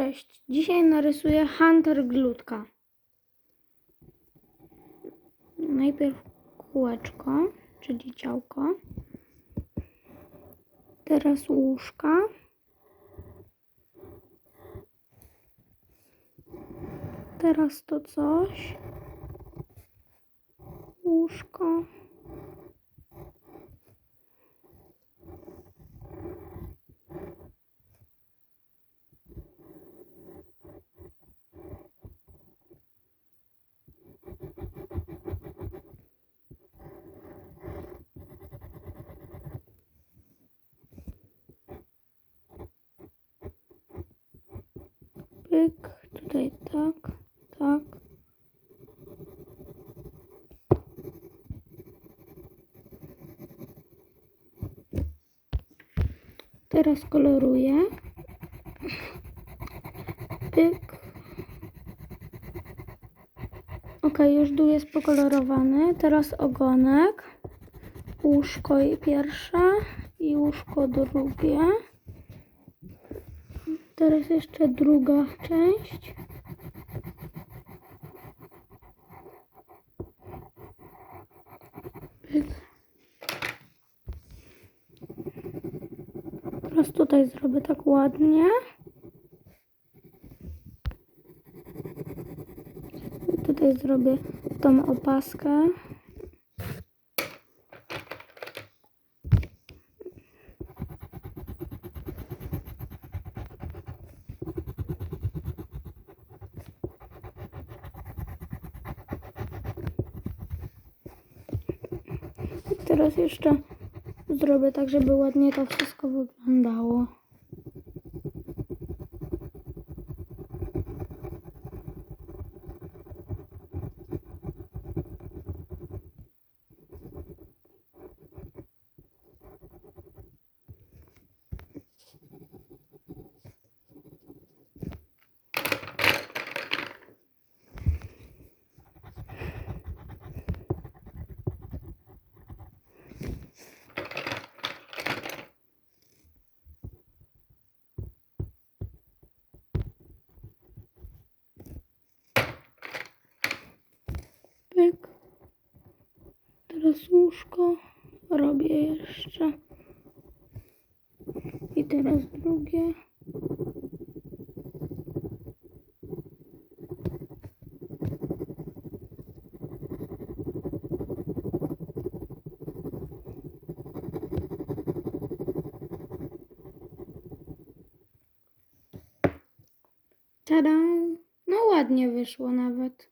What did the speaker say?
Cześć. Dzisiaj narysuję Hunter Glutka. Najpierw kółeczko, czyli ciałko. Teraz łóżka. Teraz to coś. Łóżko. Pyk, tutaj tak, tak. Teraz koloruję. Pyk. Ok, już dół jest pokolorowany. Teraz ogonek. Łóżko pierwsze i łóżko drugie. Teraz jeszcze druga część. Teraz tutaj zrobię tak ładnie. Tutaj zrobię tą opaskę. Teraz jeszcze zrobię tak, żeby ładnie to wszystko wyglądało. Pyk. Teraz łóżko robię jeszcze. I teraz drugie. Tada! No ładnie wyszło nawet.